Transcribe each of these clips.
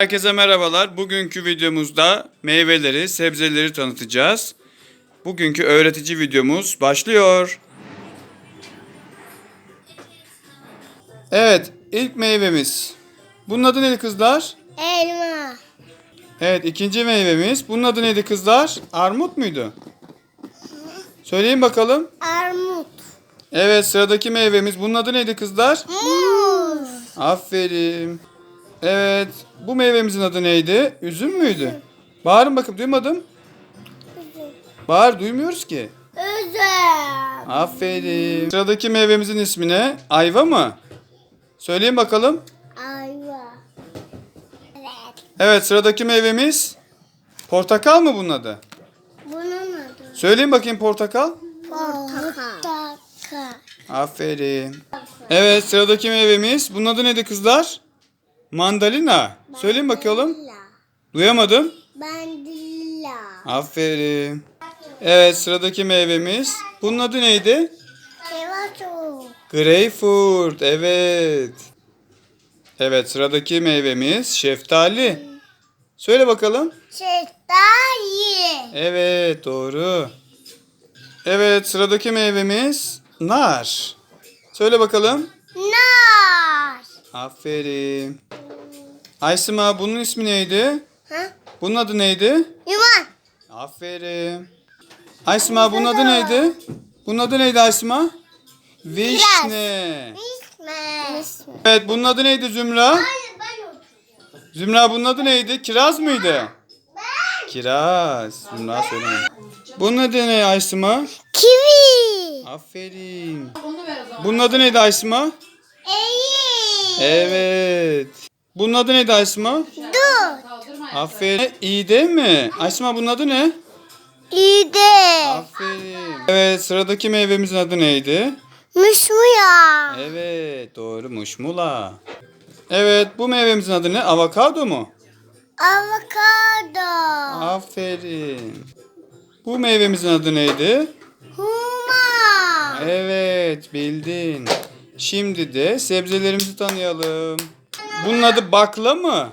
Herkese merhabalar. Bugünkü videomuzda meyveleri, sebzeleri tanıtacağız. Bugünkü öğretici videomuz başlıyor. Evet, ilk meyvemiz. Bunun adı neydi kızlar? Elma. Evet, ikinci meyvemiz. Bunun adı neydi kızlar? Armut muydu? Söyleyin bakalım. Armut. Evet, sıradaki meyvemiz. Bunun adı neydi kızlar? Muz. Aferin. Evet, bu meyvemizin adı neydi? Üzüm müydü? Bağırın bakın, duymadım. Bağır, duymuyoruz ki. Üzüm. Aferin. Sıradaki meyvemizin ismi ne? Ayva mı? Söyleyin bakalım. Ayva. Evet. Evet, sıradaki meyvemiz portakal mı bunun adı? Bunun adı. Söyleyin bakayım portakal. Portakal. Portakal. Aferin. Evet, sıradaki meyvemiz. Bunun adı neydi kızlar? Mandalina. Söyleyin bakalım. Duyamadım. Bandilla. Aferin. Evet, sıradaki meyvemiz. Bunun adı neydi? Kevaço. Greyfurt. Evet. Evet, sıradaki meyvemiz şeftali. Söyle bakalım. Şeftali. Evet, doğru. Evet, sıradaki meyvemiz nar. Söyle bakalım. Nar. Aferin. Aysima bunun ismi neydi? Ha? Bunun adı neydi? Yuman. Aferin. Aysima bunun adı neydi? Bunun adı neydi Aysima? Vişne. İsme. Evet bunun adı neydi Zümra? Hayır ben oturuyorum. Zümra bunun adı neydi? Kiraz mıydı? Kiraz. Zümra söyleme. Bunun adı ne Aysima? Kivi. Aferin. Bunun adı neydi Aysima? Eğil. Evet. Bunun adı neydi Aysima? Dur. Aferin. İyi değil mi? Aysima bunun adı ne? İyi de. Aferin. Evet sıradaki meyvemizin adı neydi? Muşmuya. Evet doğru muşmula. Evet bu meyvemizin adı ne? Avokado mu? Avokado. Aferin. Bu meyvemizin adı neydi? Huma. Evet bildin. Şimdi de sebzelerimizi tanıyalım. Bunun adı bakla mı?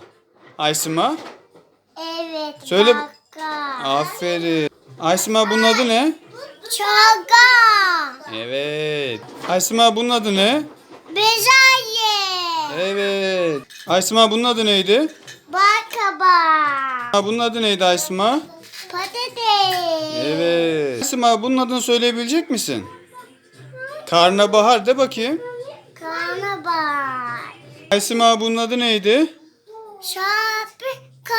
Aysima? Evet. Söyle- Baka. Aferin. Aysima bunun adı ne? Çaga. Evet. Aysima bunun adı ne? Bezelye. Evet. Aysima bunun adı neydi? Bakaba. Bunun adı neydi Aysima? Patates. Evet. Aysima bunun adını söyleyebilecek misin? Karnabahar de bakayım. Karnabahar. Aysima bunun adı neydi? Şapka.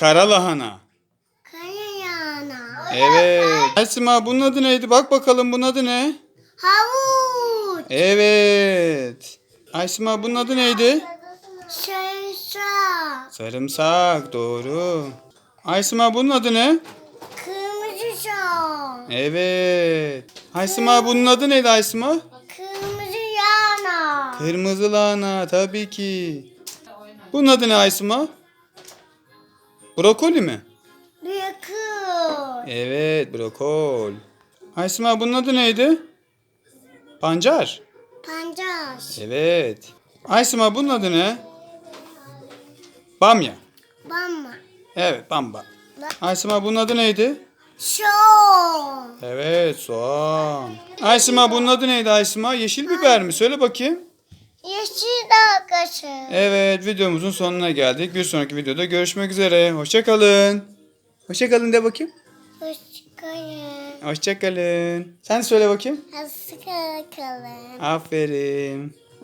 Karalahana. Kayayana. Evet. Aysima bunun adı neydi? Bak bakalım bunun adı ne? Havuç. Evet. Aysima bunun adı neydi? Sarımsak. Sarımsak. Doğru. Aysima bunun adı ne? Kırmızı soğan. Evet. Aysima bunun adı neydi Aysima? Kırmızı lahana tabii ki. Bunun adı ne Aysima? Brokoli mi? Büyükür. Evet brokol. Aysima bunun adı neydi? Pancar. Pancas. Evet. Aysima bunun adı ne? Bamya. Bamba. Evet bamba. Aysima bunun adı neydi? Şov. Evet soğan. Aysima bunun adı neydi Aysima? Yeşil biber mi? Söyle bakayım. Yeşil dalgası. Evet videomuzun sonuna geldik. Bir sonraki videoda görüşmek üzere. Hoşçakalın. Hoşçakalın de bakayım. Hoşçakalın. Hoşçakalın. Sen söyle bakayım. Hoşçakalın. Aferin.